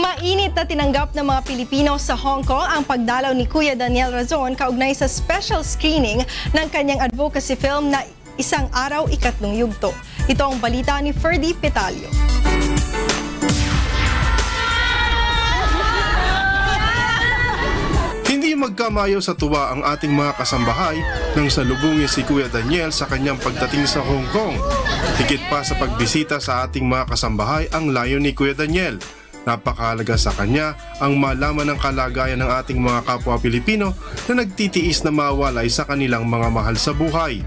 Mainit na tinanggap ng mga Pilipino sa Hong Kong ang pagdalaw ni Kuya Daniel Razon kaugnay sa special screening ng kanyang advocacy film na Isang Araw Ikatlong Yugto. Ito ang balita ni Ferdy Petalio. Hindi magkamayo sa tuwa ang ating mga kasambahay nang salubungin si Kuya Daniel sa kanyang pagdating sa Hong Kong. Higit pa sa pagbisita sa ating mga kasambahay ang layo ni Kuya Daniel. Napakahalaga sa kanya ang malaman ng kalagayan ng ating mga kapwa Pilipino na nagtitiis na mawalay sa kanilang mga mahal sa buhay.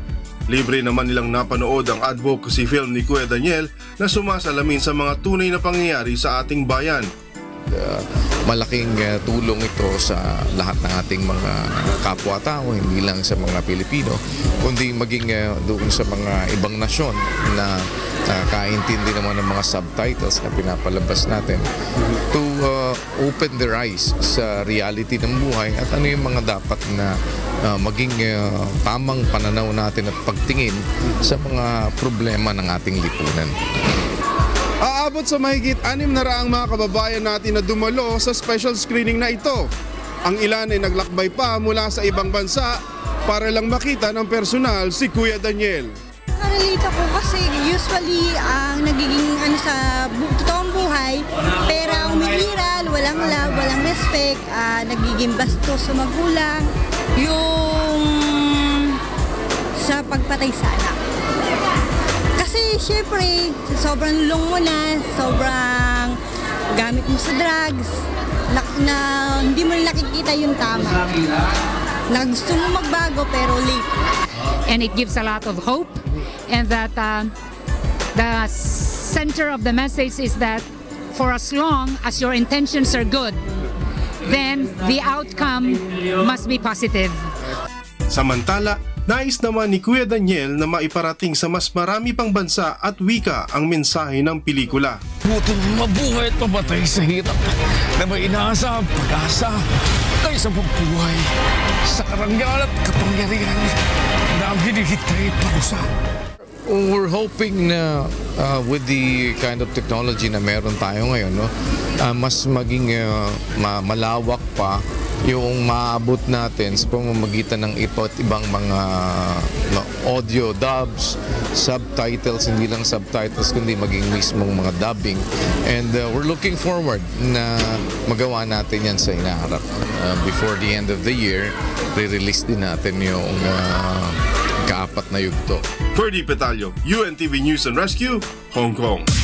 Libre naman nilang napanood ang advocacy film ni Kuya Daniel na sumasalamin sa mga tunay na pangyayari sa ating bayan. Uh, malaking uh, tulong ito sa lahat ng ating mga kapwa-tao, hindi lang sa mga Pilipino, kundi maging uh, doon sa mga ibang nasyon na uh, kaintindi naman ng mga subtitles na pinapalabas natin to uh, open their eyes sa reality ng buhay at ano yung mga dapat na uh, maging uh, tamang pananaw natin at pagtingin sa mga problema ng ating lipunan. Aabot sa mahigit anim na raang mga kababayan natin na dumalo sa special screening na ito. Ang ilan ay naglakbay pa mula sa ibang bansa para lang makita ng personal si Kuya Daniel. Nakarelate ako kasi usually ang nagiging ano sa bu- totoong buhay, pera umiiral, walang love, walang respect, ah, nagiging bastos sa magulang, yung sa pagpatay sa anak. Kasi syempre, sobrang lulong mo na, sobrang gamit mo sa drugs, na, na hindi mo nakikita yung tama. Na gusto mo magbago pero late. and it gives a lot of hope and that uh, the center of the message is that for as long as your intentions are good then the outcome must be positive Samantala, nais naman ni Kuya Daniel na maiparating sa mas marami pang bansa at wika ang mensahe ng pelikula. Butong mabuhay at mamatay sa hirap na may inaasa ang pag-asa tayo sa bubuhay sa karangyaan at kapangyarihan na ang hinihintay parusa. We're hoping na uh, with the kind of technology na meron tayo ngayon, no, uh, mas maging uh, ma- malawak pa yung maabot natin sa pamamagitan ng iba't ibang mga no, audio dubs, subtitles, hindi lang subtitles kundi maging mismong mga dubbing. And uh, we're looking forward na magawa natin yan sa hinaharap. Uh, before the end of the year, re-release din natin yung uh, kaapat na yugto. Ferdy Petalio, UNTV News and Rescue, Hong Kong.